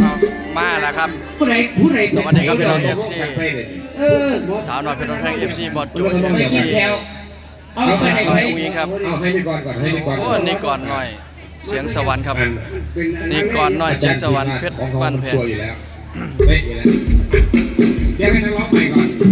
เอามาแล้วครับ ผู้ใดผู้ใดสวัสดีครับพี่น้อง FC เออสาวหน่อยเป็นรถแพง FC บอดจูไม่กินแถวเอาไปให้ไปไปอุ้งครับ เอาให้นี่ก่อนก่อนให้นี่ก่อนโอ้นี่ก่อนหน่อย เสียงสวรรค์ครับ นี่ก่อนหน่อยเสียงสวรรค์เพชรบ้านแพงตัวอยู่แล้วเป๊ะอยู่แล้วเดี๋ยวให้นักร้องใหม่ก่อน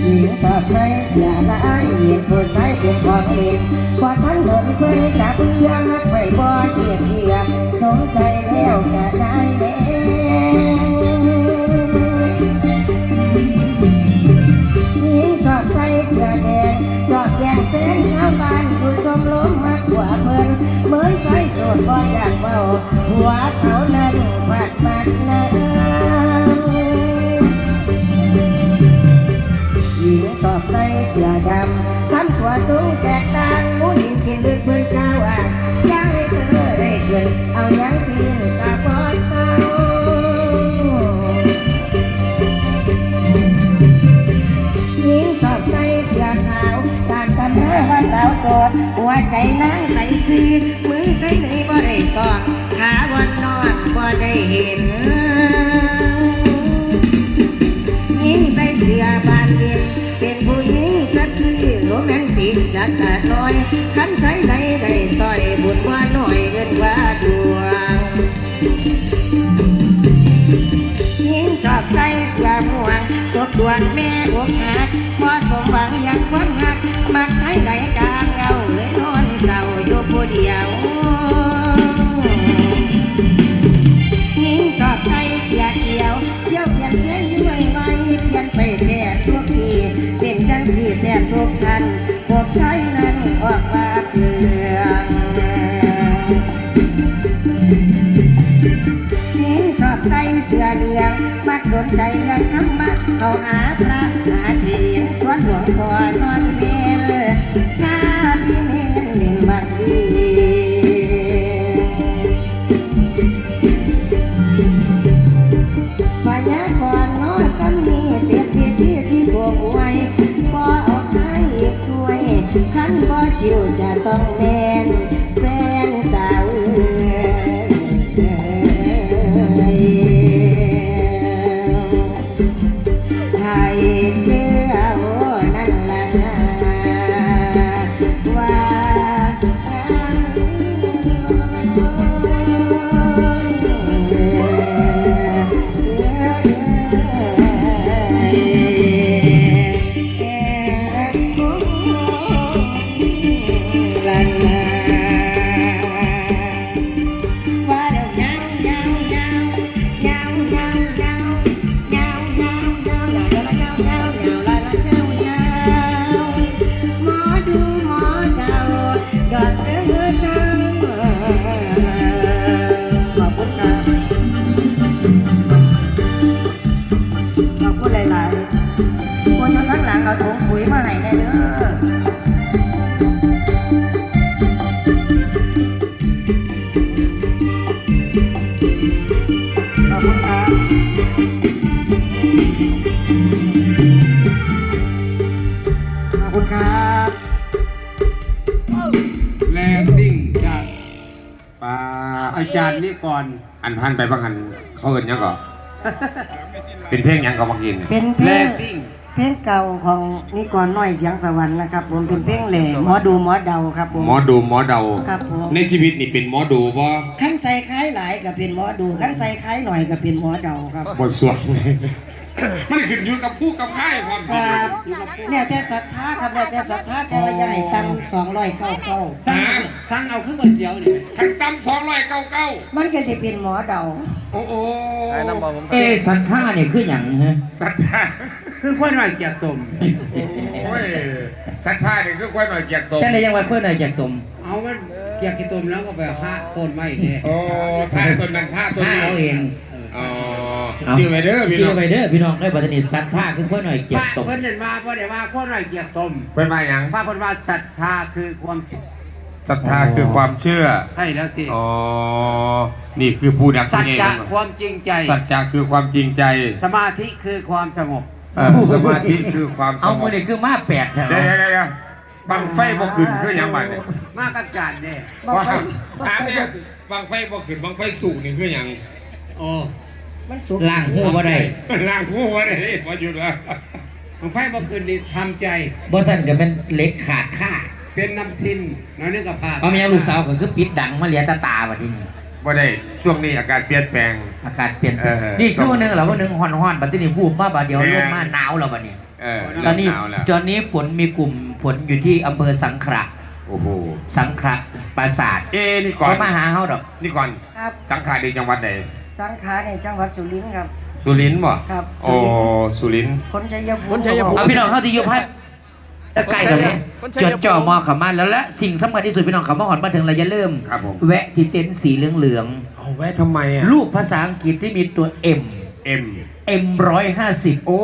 ยดแน่เอาความแค่มาว่ากันอันนี้ใส่นั้นสิดีเสียนจอที่เสียยิงผู้ใส่เป่าบ่อยมีก่อนน้อยสิว่าไปหญิงสอดใส่เสียร้ายเหยียดผู้ชายเป็นของเล่นพอทั้งหมดเพิ่นกับเอื้อฮักไปบ่เทียบเทียสงใจแล้วก็ได้แม่หญิงสอดใส่เสื้อแดงจอดแย่งแฟนชาวบ้านผู้ชมล้มมากกว่าเพิ่นเหมือนใจโสดบ่อยากเว้าหัวเขานั้น ใส่เสื้อดำทำตัวสูงแตกต่างผู้หญิงกินลึกเพื่อนข้าวอะอยากให้เธอได้เกินเอาหยังกินกับบ่เศร้าหญิงชอบใส่เสื้อขาวต่างกันเมื่อว่าสาวโสดหัวใจนางใสซีมือใช้ไหนบ่ได้ต้องขาวันนอนบ่ได้เห็นหญิงใส่เสื้อบานเดีย็ โรแมนติกจัดกะน้อยขันใช้ใดได้ต่อยบุญว่าน้อยเงินว่าดวงยิงชอบใส่เสื้อม่วงตกดวงแม่อกหักพอสมหวังอยากความหักมักใช้ใดกลางเงาเลยนอนเศร้าอยู่ผู้เดียว หาพระหาเทียนสวนหลวงพ่อนอนเวลหน้าพี่เน้นเล่นบักดีปัญญากรนอสามีเสียทีที่ที่ตัวหวยบ่เอาให้ช่วยขันบ่ชิวจะต้องแมนแฟนสาวเอ้ย ขอบคุณหลายๆคนอจนทั้งหลังเราถุงปุ๋ยมาไหนได้เด้อแรงซิ่งจากป่าอาจารย์นี้ก่อน อันพันไปบ้างหันเขาเอินยังก่อน เป็นเพลงหยังก็มากินเนี่ยเป็นเพลแลงซิ่งเพลงเก่าของนิกรน้อยเสียงสวรรค์นะครับ ผมเป็นเพลงแหล่หมอดูหมอเดาครับผม หมอดูหมอเดา ครับผม ในชีวิตนี่เป็นหมอดูบ่ขั้นใส่คล้ายหลายก็เป็นหมอดูขั้นใส่คล้ายหน่อยก็เป็นหมอเดาครับ บ่สวง มันขึ้นอยู่กับผู้กับค่ายความคจริงรับแล้วแต่ศรัทธาครับแล้วแต่ศรัทธาแต่ว่าอย่าให้ต่ำสองร้อยเก้าเก้าสั่งสั่งเอาขึ้นคนเดียวนี่ขันตำสองร้อยเก้าเก้ามันก็สิเป็นหมอเดาโอ้โหใช้น้ำบอผมเอะสันท่าเนี่ยคืออย่างฮะศรัทธาคือคนหน่อยเกียรติตมโอ้ยศรัทธาเนี่ยคือควายหน่อยเกียรติตกจังไดยังว่าเพื่อนอะไรจากตมเอามันเกียรติตมแล้วก็ไปพระต้นไม้เนี่ยโอ้ท่าต้นนั้นท่าต้นท่านี้เอาเองอ๋อ ชื่อไปเด้อพี่ชื่น้อองไปเด้อพี่น้องได้บัตรนี้สันท่าคือเพื่อนหน่อยพเก็บระตกเพิ่นเห็นมาเพราะเดี๋ยวว่าคนหน่อยเกียรติตมเป็นมาหยังพระเพิ่นว่าศรัทธาคือความเชื่อศรัทธาคือความเชื่อใช่แล้วสิอ๋อนี่คือผู้ดักสัจเองจะความจริงใจ สัจจะคือความจริงใจสมาธิคือความสงบ เออสมาธิคือความสเอางมือบนี่คือมาแปดแถวเดี๋ยวเดี๋ยวเดี๋ยวบังไฟบ่ขึ้นคือหยังบัดเนี่ยมากับจานเนี่ยว่าถามเนี่ยบังไฟบ่ขึ้นบังไฟสูงนี่คือหยัง โอ้ มันสุกล่างหัวบ่ได้ล้างหัวได้พอหยุดแล้วมันไฟบ่คืนนี่ทำใจบ่สั่นก็เป็นเหล็กขาดค่าเป็นน้ำซินน้อยนึงกับผ่าเอาเมียลูกสาวก็คือปิดดังมาเหลียตาตาบัดนี้บ่ได้ช่วงนี้อากาศเปลี่ยนแปลง อากาศเปลี่ยนเออนี่คือวันหนึงเหรอวันหนึงฮ้อนๆบัดนี้วูบมาบัดเดียวแม่ลงมาหนาวแล้วบัดนี้เออตอนนี้หาวแล้วตอนนี้ฝนมีกลุ่มฝนอยู่ที่อำเภอสังขละโอ้โหสังขละปราสาทเอ้นี่ก่อนเขามาหาเฮาดอก นี่ก่อนครับสังขารในจังหวัดไหน สังขารในจังหวัดสุรินทร์ครับ สุรินทร์บ่ครับโอ้สุรินทร์คนชัยภูมิคนชัยภูมิ เอาพี่น้องเข้าที่ยุพัฒแล้วใกล้กันเลยคนชัยจภูมิดจ่อมอเขามาแล้วและสิ่งสำคัญที่สุดพี่น้องเขามาหอนมาถึงเราจะเริ่าลืมครับผม แวะที่เต็นท์สีเหลืองเอาแวะทำไมอะๆรูปภาษาอังกฤษที่มีตัว M เอ็ม M ร้อยห้าสิบ โอ้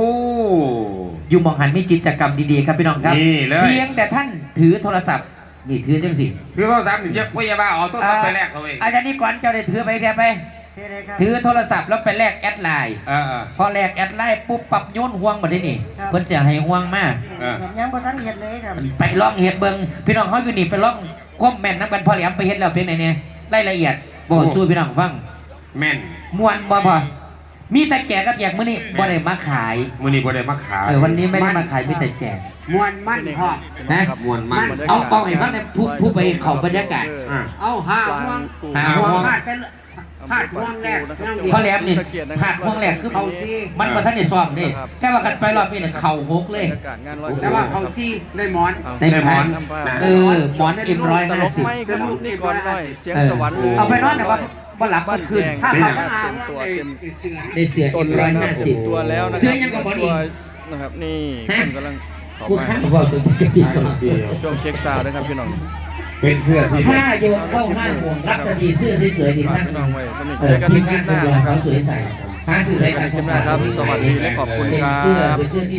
อยู่หมองหันมีกิจกรรมดีๆครับพี่น้องครับนี่เลยเพียงแต่ท่านถือโทรศัพท์นี่ถือจังสิคือโทรศัพท์ถึงจะคุยบ้าเอาโทรศัพท์ไปแลกเขาเองอาจารย์นี่ก่อนเจ้าได้ถือไปแค่ไป เท่เลยครับ ถือโทรศัพท์แล้วไปแลกแอดไลน์เออเออพอแลกแอดไลน์ปุ๊บปรับโยนห่วงมาได้นี่ครับ เพิ่นเสียให้ห่วงมากเออครับยังบ่ทันเห็นเลยครับ ไปลองเฮ็ดเบิ่งพี่น้องเขาอยู่นี่ไปลองความแม่นนํกันพอแหลมไปเฮ็ดแล้วเป็นไงเนี่ยรายละเอียดบอกสู้พี่น้องฟังแม่นม่วนบ่พอมีแต่แจกกับแจกมื้อนี้บ่ได้มาขายมื้อนี้บ่ได้มาขายเออวันนี้ไม่ได้มาขายมีแต่แจกมวนมั่นพอ นะมวนมันเอาเอาให้ฟังในผู้ผู้ไปเข้าบรรยากาศ อะเอาหาห่วงหาห่ห่ววงงพลาดกัน พลาดห่วงแรกนั่งเดียวพอแหลมนี่พลาดห่วงแรกคือเขาซีมันบ่ทันได้ซ้อมนี่แต่ว่ากันไปรอบนี้เนี่ยเข้าหกเลยบรรยากาศงานลอยแต่ว่าเขาซีได้หมอน ในหมอนเออหมอน M ร้อยตลห้ากสิบไม่ครับนี่ก่อนหน่อยเสียงสวรรค์เอาไปนอนแต่ว่าบ่หลับบ่คืน ถ้าเป็นเขาไงทั้งหาเต็มว่าตัวไอ้เต็มไอ้เสือ ได้เสือต้นร้อยแล้วห้านะสิบ ตัวแล้วนะคเสื้รัอยังกับบอลอีตัวกนะครับนี่ฮะคนกำลังเข้ากูมาข้างบอกตัวจะผิดก่อน ช่วงเช็คซาวด์นะครับพี่น้อง เป็นเสื้อที่ถ้าโยนเข้าห้างห่วงรับทันทีเสื้อสวยๆดีฝากท่านพี่น้องไว้สนิทเอเจออกันทีในมคลิงานปหตัน้าวนะครับเขาสวยใส่หาสื่อใส่กันคลิปหน้าครับสวัสดีและขอบคุณเป็นครัเสื้อบเป็นเสื้อที่